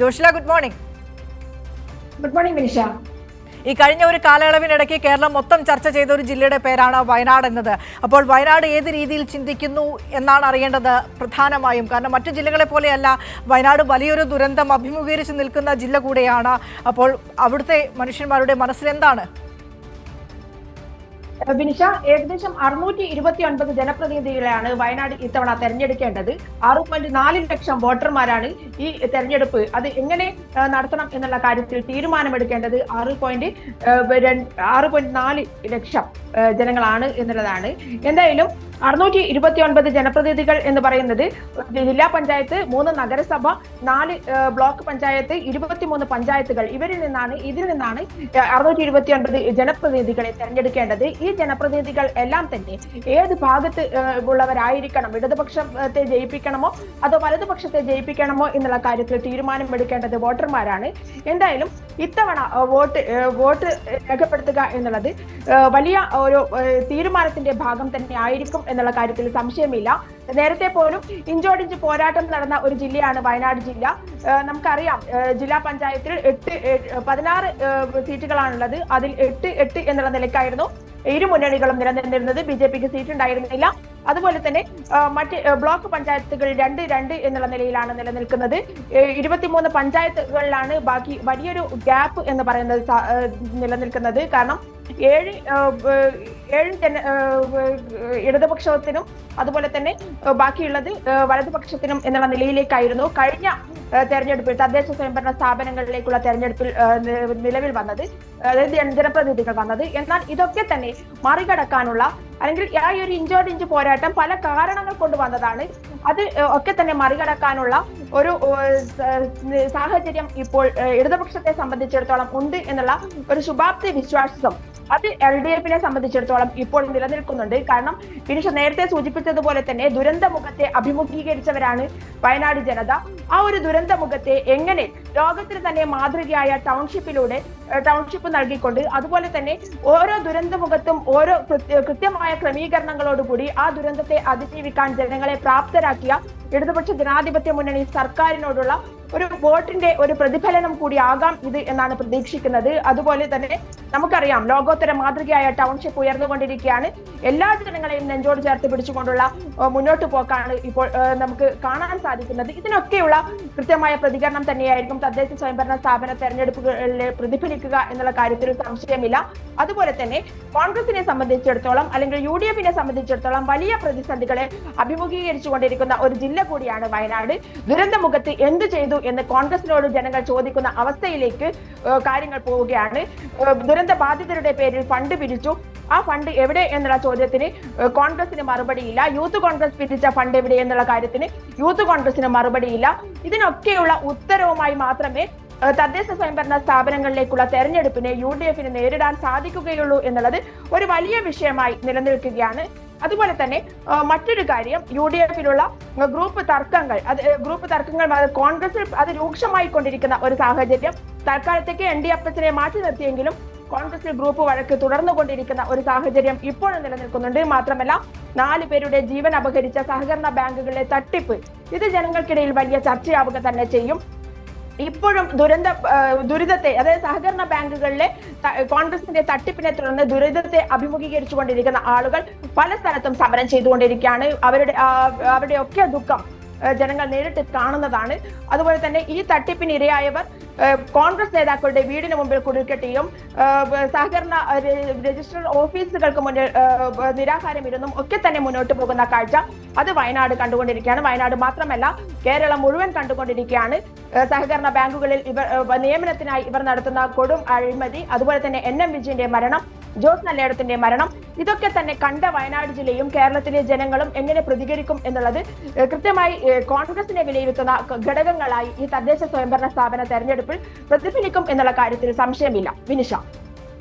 Joshila good morning good morning Vinisha ഈ കഴിഞ്ഞ ഒരു കാലയളവിനിടയ്ക്ക് കേരളം മൊത്തം ചർച്ച ചെയ്ത ഒരു ജില്ലയുടെ പേരാണ് വയനാട് എന്നത്. അപ്പോൾ വയനാട് ഏത് രീതിയിൽ ചിന്തിക്കുന്നു എന്നാണ് അറിയേണ്ടത് പ്രധാനമായും. കാരണം മറ്റു ജില്ലകളെ പോലെയല്ല വയനാട് വലിയൊരു ദുരന്തം അഭിമുഖീകരിച്ച് നിൽക്കുന്ന ജില്ല കൂടെയാണ്. അപ്പോൾ അവിടുത്തെ മനുഷ്യന്മാരുടെ മനസ്സിലെന്താണ്? വിനിഷ ഏകദേശം അറുന്നൂറ്റി ഇരുപത്തി ഒൻപത് ജനപ്രതിനിധികളെയാണ് വയനാട് ഇത്തവണ തെരഞ്ഞെടുക്കേണ്ടത്. ആറ് പോയിന്റ് നാല് ലക്ഷം വോട്ടർമാരാണ് ഈ തെരഞ്ഞെടുപ്പ്. അത് എങ്ങനെ നടത്തണം എന്നുള്ള കാര്യത്തിൽ തീരുമാനമെടുക്കേണ്ടത് ആറ് പോയിന്റ് ആറ് പോയിന്റ് നാല് ലക്ഷം ജനങ്ങളാണ് എന്നുള്ളതാണ്. എന്തായാലും അറുന്നൂറ്റി ഇരുപത്തി ഒൻപത് ജനപ്രതിനിധികൾ എന്ന് പറയുന്നത് ജില്ലാ പഞ്ചായത്ത് മൂന്ന് നഗരസഭ നാല് ബ്ലോക്ക് പഞ്ചായത്ത് ഇരുപത്തിമൂന്ന് പഞ്ചായത്തുകൾ. ഇവരിൽ നിന്നാണ് ഇതിൽ നിന്നാണ് അറുന്നൂറ്റി ഇരുപത്തി ഒൻപത് ജനപ്രതിനിധികളെ തെരഞ്ഞെടുക്കേണ്ടത്. ഈ ജനപ്രതിനിധികൾ എല്ലാം തന്നെ ഏത് ഭാഗത്ത് ഉള്ളവരായിരിക്കണം? ഇടതുപക്ഷത്തെ ജയിപ്പിക്കണമോ? അതോ വലതുപക്ഷത്തെ ജയിപ്പിക്കണമോ എന്നുള്ള കാര്യത്തിൽ തീരുമാനമെടുക്കേണ്ടത് വോട്ടർമാരാണ്. എന്തായാലും ഇത്തവണ വോട്ട് വോട്ട് രേഖപ്പെടുത്തുക എന്നുള്ളത് വലിയ ഒരു തീരുമാനത്തിന്റെ ഭാഗം തന്നെ ആയിരിക്കും എന്നുള്ള കാര്യത്തിൽ സംശയമില്ല. നേരത്തെ പോലും ഇഞ്ചോടിഞ്ച് പോരാട്ടം നടന്ന ഒരു ജില്ലയാണ് വയനാട് ജില്ല. നമുക്കറിയാം ജില്ലാ പഞ്ചായത്തിൽ എട്ട് പതിനാറ് സീറ്റുകളാണുള്ളത്. അതിൽ എട്ട് എട്ട് എന്നുള്ള നിലക്കായിരുന്നു ഇരു മുന്നണികളും നിലനിന്നിരുന്നത്. ബി ജെ പിക്ക് സീറ്റ് ഉണ്ടായിരുന്നില്ല അതുപോലെ തന്നെ മറ്റ് ബ്ലോക്ക് പഞ്ചായത്തുകൾ രണ്ട് രണ്ട് എന്നുള്ള നിലയിലാണ് നിലനിൽക്കുന്നത്. ഇരുപത്തിമൂന്ന് പഞ്ചായത്തുകളിലാണ് ബാക്കി വലിയൊരു ഗ്യാപ്പ് എന്ന് പറയുന്നത് നിലനിൽക്കുന്നത്. കാരണം ഏഴ് ഏഴ് ജന ഇടതുപക്ഷത്തിനും അതുപോലെ തന്നെ ബാക്കിയുള്ളത് വലതുപക്ഷത്തിനും എന്നുള്ള നിലയിലേക്കായിരുന്നു കഴിഞ്ഞ തെരഞ്ഞെടുപ്പിൽ തദ്ദേശ സ്വയംഭരണ സ്ഥാപനങ്ങളിലേക്കുള്ള തെരഞ്ഞെടുപ്പിൽ നിലവിൽ വന്നത്. അതായത് ജന- ജനപ്രതിനിധികൾ വന്നത്. എന്നാൽ ഇതൊക്കെ തന്നെ മറികടക്കാനുള്ള അല്ലെങ്കിൽ ആ ഒരു ഇഞ്ചോട് ഇഞ്ച് പോരാട്ടം പല കാരണങ്ങൾ കൊണ്ട് വന്നതാണ്. അത് ഒക്കെ തന്നെ മറികടക്കാനുള്ള ഒരു സാഹചര്യം ഇപ്പോൾ ഇടതുപക്ഷത്തെ സംബന്ധിച്ചിടത്തോളം ഉണ്ട് എന്നുള്ള ഒരു ശുഭാപ്തി വിശ്വാസം അത് എൽ ഡി എഫിനെ സംബന്ധിച്ചിടത്തോളം ഇപ്പോൾ നിലനിൽക്കുന്നുണ്ട്. കാരണം ഫിനിഷ നേരത്തെ സൂചിപ്പിച്ചതുപോലെ തന്നെ ദുരന്തമുഖത്തെ അഭിമുഖീകരിച്ചവരാണ് വയനാട് ജനത. ആ ഒരു ദുരന്തമുഖത്തെ എങ്ങനെ ലോകത്തിന് തന്നെ മാതൃകയായ ടൗൺഷിപ്പിലൂടെ ടൗൺഷിപ്പ് നൽകിക്കൊണ്ട് അതുപോലെ തന്നെ ഓരോ ദുരന്തമുഖത്തും ഓരോ കൃത്യ- കൃത്യമായ ക്രമീകരണങ്ങളോടുകൂടി ആ ദുരന്തത്തെ അതിജീവിക്കാൻ ജനങ്ങളെ പ്രാപ്തരാക്കിയ ഇടതുപക്ഷ ജനാധിപത്യ മുന്നണി സർക്കാരിനോടുള്ള ഒരു വോട്ടിന്റെ ഒരു പ്രതിഫലനം കൂടി ആകാം ഇത് എന്നാണ് പ്രതീക്ഷിക്കുന്നത്. അതുപോലെ തന്നെ നമുക്കറിയാം ലോകോത്തര മാതൃകയായ ടൗൺഷിപ്പ് ഉയർന്നുകൊണ്ടിരിക്കുകയാണ്. എല്ലാ ജനങ്ങളെയും നെഞ്ചോട് ചേർത്ത് പിടിച്ചുകൊണ്ടുള്ള മുന്നോട്ട് പോക്കാണ് ഇപ്പോൾ നമുക്ക് കാണാൻ സാധിക്കുന്നത്. ഇതിനൊക്കെയുള്ള കൃത്യമായ പ്രതികരണം തന്നെയായിരിക്കും തദ്ദേശ സ്വയംഭരണ സ്ഥാപന തെരഞ്ഞെടുപ്പുകളിൽ പ്രതിഫലിക്കുക എന്നുള്ള കാര്യത്തിൽ സംശയമില്ല. അതുപോലെ തന്നെ കോൺഗ്രസിനെ സംബന്ധിച്ചിടത്തോളം അല്ലെങ്കിൽ യു ഡി എഫിനെ സംബന്ധിച്ചിടത്തോളം വലിയ പ്രതിസന്ധികളെ അഭിമുഖീകരിച്ചുകൊണ്ടിരിക്കുന്ന ഒരു ജില്ല കൂടിയാണ് വയനാട്. ദുരന്തമുഖത്ത് എന്ത് ചെയ്തു എന്ന് കോൺഗ്രസിനോട് ജനങ്ങൾ ചോദിക്കുന്ന അവസ്ഥയിലേക്ക് കാര്യങ്ങൾ പോവുകയാണ്. ദുരന്ത ബാധിതരുടെ പേരിൽ ഫണ്ട് പിരിച്ചു. ആ ഫണ്ട് എവിടെ എന്നുള്ള ചോദ്യത്തിന് കോൺഗ്രസിന് മറുപടിയില്ല. യൂത്ത് കോൺഗ്രസ് പിരിച്ച ഫണ്ട് എവിടെ എന്നുള്ള കാര്യത്തിന് യൂത്ത് കോൺഗ്രസിന് മറുപടിയില്ല. ഇതിനൊക്കെയുള്ള ഉത്തരവുമായി മാത്രമേ തദ്ദേശ സ്വയംഭരണ സ്ഥാപനങ്ങളിലേക്കുള്ള തെരഞ്ഞെടുപ്പിനെ യു ഡി എഫിന് നേരിടാൻ സാധിക്കുകയുള്ളൂ എന്നുള്ളത് ഒരു വലിയ വിഷയമായി നിലനിൽക്കുകയാണ്. അതുപോലെ തന്നെ മറ്റൊരു കാര്യം യു ഡി എഫിലുള്ള ഗ്രൂപ്പ് തർക്കങ്ങൾ അത് ഗ്രൂപ്പ് തർക്കങ്ങൾ കോൺഗ്രസിൽ അത് രൂക്ഷമായി കൊണ്ടിരിക്കുന്ന ഒരു സാഹചര്യം തൽക്കാലത്തേക്ക് എൻ ഡി എഫ് എസിനെ മാറ്റി നിർത്തിയെങ്കിലും കോൺഗ്രസിൽ ഗ്രൂപ്പ് വഴക്ക് തുടർന്നു കൊണ്ടിരിക്കുന്ന ഒരു സാഹചര്യം ഇപ്പോഴും നിലനിൽക്കുന്നുണ്ട്. മാത്രമല്ല നാല് പേരുടെ ജീവൻ അപഹരിച്ച സഹകരണ ബാങ്കുകളിലെ തട്ടിപ്പ് ഇത് ജനങ്ങൾക്കിടയിൽ വലിയ ചർച്ചയാവുക തന്നെ ചെയ്യും. ഇപ്പോഴും ദുരന്ത ദുരിതത്തെ അതായത് സഹകരണ ബാങ്കുകളിലെ കോൺഗ്രസിന്റെ തട്ടിപ്പിനെ തുടർന്ന് ദുരിതത്തെ അഭിമുഖീകരിച്ചുകൊണ്ടിരിക്കുന്ന ആളുകൾ പല സ്ഥലത്തും സമരം ചെയ്തുകൊണ്ടിരിക്കുകയാണ്. അവരുടെ അവരുടെ ഒക്കെ ദുഃഖം ജനങ്ങൾ നേരിട്ട് കാണുന്നതാണ്. അതുപോലെ തന്നെ ഈ തട്ടിപ്പിന് ഇരയായവർ കോൺഗ്രസ് നേതാക്കളുടെ വീടിന് മുമ്പിൽ കുടിൽക്കെട്ടിയും സഹകരണ രജിസ്റ്റർ ഓഫീസുകൾക്ക് മുന്നിൽ നിരാഹാരം ഇരുന്നും ഒക്കെ തന്നെ മുന്നോട്ട് പോകുന്ന കാഴ്ച അത് വയനാട് കണ്ടുകൊണ്ടിരിക്കുകയാണ്. വയനാട് മാത്രമല്ല കേരളം മുഴുവൻ കണ്ടുകൊണ്ടിരിക്കുകയാണ്. സഹകരണ ബാങ്കുകളിൽ ഇവർ നിയമനത്തിനായി ഇവർ നടത്തുന്ന കൊടും അഴിമതി അതുപോലെ തന്നെ എൻ എം വിജയന്റെ മരണം ജോസ് നല്ലേടത്തിന്റെ മരണം. ഇതൊക്കെ തന്നെ കണ്ട വയനാട് ജില്ലയും കേരളത്തിലെ ജനങ്ങളും എങ്ങനെ പ്രതികരിക്കും എന്നുള്ളത് കൃത്യമായി കോൺഗ്രസിനെ വിലയിരുത്തുന്ന ഘടകങ്ങളായി ഈ തദ്ദേശ സ്വയംഭരണ സ്ഥാപന തെരഞ്ഞെടുപ്പിൽ പ്രതിഫലിക്കും എന്നുള്ള കാര്യത്തിൽ സംശയമില്ല. വിനിഷ.